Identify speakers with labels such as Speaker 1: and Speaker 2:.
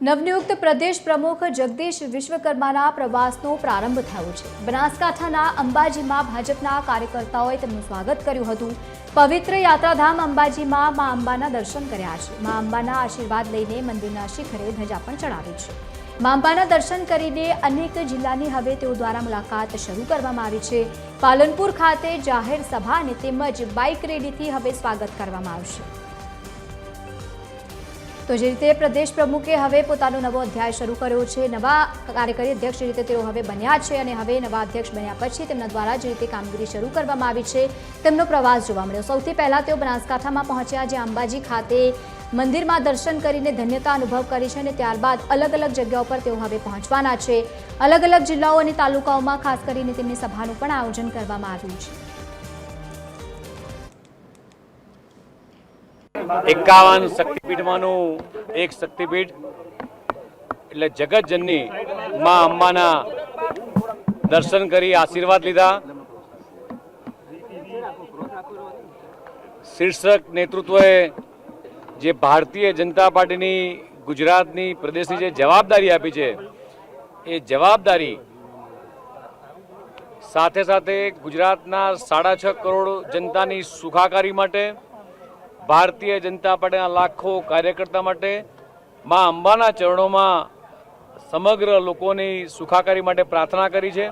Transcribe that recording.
Speaker 1: નવનિયુક્ત પ્રદેશ પ્રમુખ જગદીશ વિશ્વકર્માના પ્રવાસનો પ્રારંભ થયો છે. બનાસકાંઠાના અંબાજીમાં ભાજપના કાર્યકર્તાઓએ તેમનું સ્વાગત કર્યું હતું. પવિત્ર યાત્રાધામ અંબાજીમાં મા અંબાના દર્શન કર્યા છે. મા અંબાના આશીર્વાદ લઈને મંદિરના શિખરે ધજા પણ ચડાવી છે. મા અંબાના દર્શન કરીને અનેક જિલ્લાની હવે તેઓ દ્વારા મુલાકાત શરૂ કરવામાં આવી છે. પાલનપુર ખાતે જાહેર સભા અને તેમજ બાઇક રેલીથી હવે સ્વાગત કરવામાં આવશે. તો જે રીતે પ્રદેશ પ્રમુખે હવે પોતાનો નવો અધ્યાય શરૂ કર્યો છે, નવા કાર્યકારી અધ્યક્ષ રીતે તેઓ હવે બન્યા છે અને હવે નવા અધ્યક્ષ બન્યા પછી તેમના દ્વારા જે રીતે કામગીરી શરૂ કરવામાં આવી છે, તેમનો પ્રવાસ જોવા મળ્યો. સૌથી પહેલા તેઓ બનાસકાંઠામાં પહોંચ્યા જે અંબાજી ખાતે મંદિરમાં દર્શન કરીને ધન્યતા અનુભવ કરી છે અને ત્યારબાદ અલગ અલગ જગ્યાઓ પર તેઓ હવે પહોંચવાના છે. અલગ અલગ જિલ્લાઓ અને તાલુકાઓમાં ખાસ કરીને તેમની સભાનું પણ આયોજન કરવામાં આવ્યું છે.
Speaker 2: એકાવન શક્તિપીઠમાંનું એક શક્તિપીઠ, એટલે જગતજનની માં અંબાના દર્શન કરી આશીર્વાદ લીધા. શીર્ષક નેતૃત્વએ જે ભારતીય જનતા પાર્ટીની ગુજરાતની પ્રદેશની જે જવાબદારી આપી છે, એ જવાબદારી સાથે સાથે ગુજરાતના સાડા છ કરોડ જનતાની સુખાકારી માટે ભારતીય જનતા પાર્ટીના લાખો કાર્યકર્તા માટે, મા અંબાના ચરણોમાં સમગ્ર લોકોની સુખાકારી માટે પ્રાર્થના કરી છે.